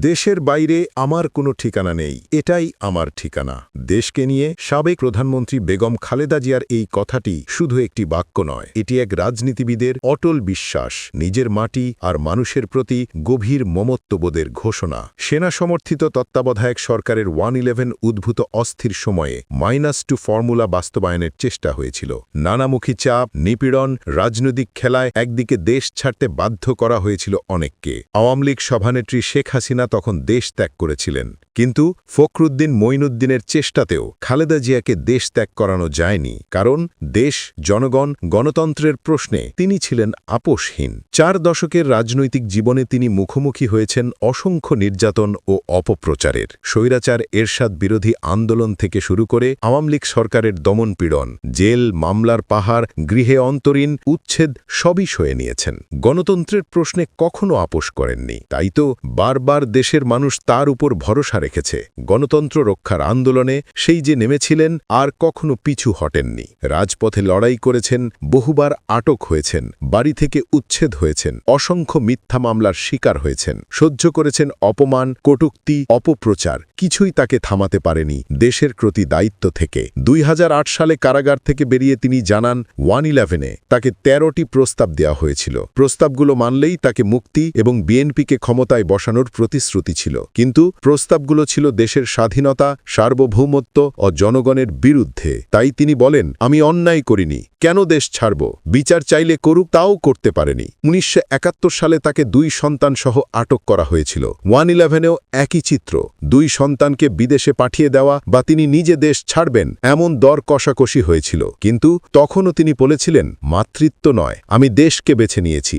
দেশের বাইরে আমার কোনো ঠিকানা নেই, এটাই আমার ঠিকানা। দেশকে নিয়ে সাবেক প্রধানমন্ত্রী বেগম খালেদা জিয়ার এই কথাটি শুধু একটি বাক্য নয়, এটি এক রাজনীতিবিদের অটল বিশ্বাস, নিজের মাটি আর মানুষের প্রতি গভীর মমত্ববোধের ঘোষণা। সেনা সমর্থিত তত্ত্বাবধায়ক সরকারের ওয়ান ইলেভেন উদ্ভূত অস্থির সময়ে মাইনাস টু ফর্মুলা বাস্তবায়নের চেষ্টা হয়েছিল। নানামুখী চাপ, নিপীড়ন, রাজনৈতিক খেলায় একদিকে দেশ ছাড়তে বাধ্য করা হয়েছিল অনেককে। আওয়ামী লীগ সভানেত্রী শেখ হাসিনা তখন দেশ ত্যাগ করেছিলেন। কিন্তু ফখরুদ্দিন মঈনুদ্দিনের চেষ্টাতেও খালেদা জিয়াকে দেশ ত্যাগ করানো যায়নি, কারণ দেশ, জনগণ, গণতন্ত্রের প্রশ্নে তিনি ছিলেন আপোষহীন। চার দশকের রাজনৈতিক জীবনে তিনি মুখোমুখি হয়েছেন অসংখ্য নির্যাতন ও অপপ্রচারের। স্বৈরাচার এরশাদ বিরোধী আন্দোলন থেকে শুরু করে আওয়ামী লীগ সরকারের দমনপীড়ন জেল, মামলার পাহাড়, গৃহে অন্তরীণ উচ্ছেদ সবই সয়ে নিয়েছেন। গণতন্ত্রের প্রশ্নে কখনো আপোষ করেননি। তাই তো বারবার দেশের মানুষ তার উপর ভরসা রেখেছে। গণতন্ত্র রক্ষার আন্দোলনে সেই যে নেমেছিলেন আর কখনো পিছু হটেননি। রাজপথে লড়াই করেছেন, বহুবার আটক হয়েছেন, বাড়ি থেকে উচ্ছেদ হয়েছেন, অসংখ্য মিথ্যা মামলার শিকার হয়েছেন, সহ্য করেছেন অপমান, কটুক্তি, অপপ্রচার, কিছুই তাকে থামাতে পারেনি দেশের প্রতি দায়িত্ব থেকে। দুই হাজার আট সালে কারাগার থেকে বেরিয়ে তিনি জানান, ওয়ান ইলেভেনে তাকে তেরোটি প্রস্তাব দেওয়া হয়েছিল। প্রস্তাবগুলো মানলেই তাকে মুক্তি এবং বিএনপিকে ক্ষমতায় বসানোর প্রতিশ্রুতি ছিল। কিন্তু প্রস্তাবগুলো ছিল দেশের স্বাধীনতা, সার্বভৌমত্ব ও জনগণের বিরুদ্ধে। তাই তিনি বলেন, আমি অন্যায় করিনি। কেন দেশ ছাড়ব? বিচার চাইলে করুক, তাও করতে পারেনি। উনিশশো একাত্তর সালে তাকে দুই সন্তান সহ আটক করা হয়েছিল। ওয়ান ইলেভেনেও একই চিত্র। দুই সন্তানকে বিদেশে পাঠিয়ে দেওয়া বা তিনি নিজে দেশ ছাড়বেন এমন দর কষাকষি হয়েছিল। কিন্তু তখনও তিনি বলেছিলেন, মাতৃত্ব নয়। আমি দেশকে বেছে নিয়েছি।